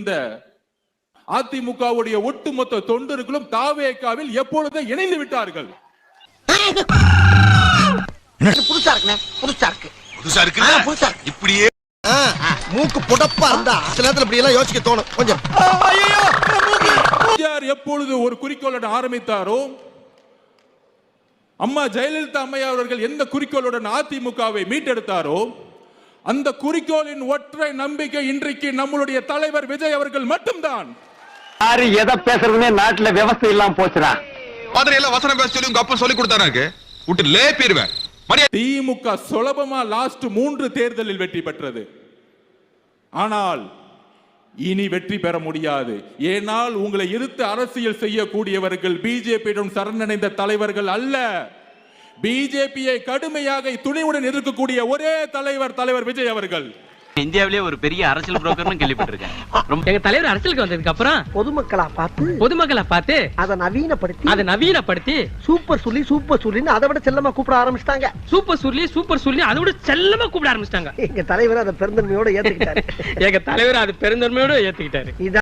இந்த அதிமுகவுடைய ஒட்டுமொத்த தொண்டர்களும் தாவேக்காவில் எப்பொழுதே இணைந்து விட்டார்கள். புதுசா இருக்குண்ணே புதுசா இருக்கு. புதுசா இருக்கு புதுசா இருக்கு. இப்படியே? மூக்கு புடப்பா இருந்தா சில நேரத்துல இப்படி எல்லாம் யோசிக்க தோணும். கொஞ்சம். எப்பொழுது ஒரு குறிக்கோளுடன் ஆரம்பித்தாரோ அம்மா ஜெயலலிதா அம்மையார் அவர்கள் எந்த குறிக்கோளுடன் அதிமுகவை மீட்டெடுத்தாரோ அந்த குறிக்கோளின் ஒற்றை நம்பிக்கை இன்றைக்கு நம்மளுடைய தலைவர் விஜய் அவர்கள் மட்டும்தான். யாரு எதை பேசுறதுன்னே நாட்டுல விவசாயம் இல்லாம போச்சுடா. மாதிரி எல்லாம் வசனம் பேச சொல்லி உங்க அப்பா சொல்லி கொடுத்தாரா விட்டு லேப்பிடுவேன். மரியாதை. திமுக சுலபமா லாஸ்ட் மூன்று தேர்தலில் வெற்றி பெற்றது. ஆனால் இனி வெற்றி பெற முடியாது. ஏனால் உங்களை எதிர்த்து அரசியல் செய்யக்கூடியவர்கள் பிஜேபியிடம் சரணடைந்த தலைவர்கள் அல்ல. பிஜேபியை கடுமையாக துணிவுடன் எதிர்க்கக்கூடிய ஒரே தலைவர் தலைவர் விஜய் அவர்கள். இந்தியாவிலே ஒரு பெரிய அரசியல் புரோக்கர்னு கேள்விப்பட்டிருக்கேன். எங்க தலைவர் அரசியலுக்கு வந்ததுக்கு அப்புறம் பொதுமக்களா பார்த்து பொதுமக்களை பார்த்து அதை நவீனப்படுத்தி அதை நவீனப்படுத்தி சூப்பர் சொல்லி சூப்பர் சொல்லின்னு அதை விட செல்லமா கூப்பிட ஆரம்பிச்சிட்டாங்க. சூப்பர் சுர்லி சூப்பர் சுர்லி அதை விட செல்லமா கூப்பிட ஆரம்பிச்சிட்டாங்க. எங்க தலைவர் அதை பெருந்தன்மையோட ஏத்துக்கிட்டாரு. எங்க தலைவர் அது பெருந்தன்மையோட ஏத்துக்கிட்டாரு.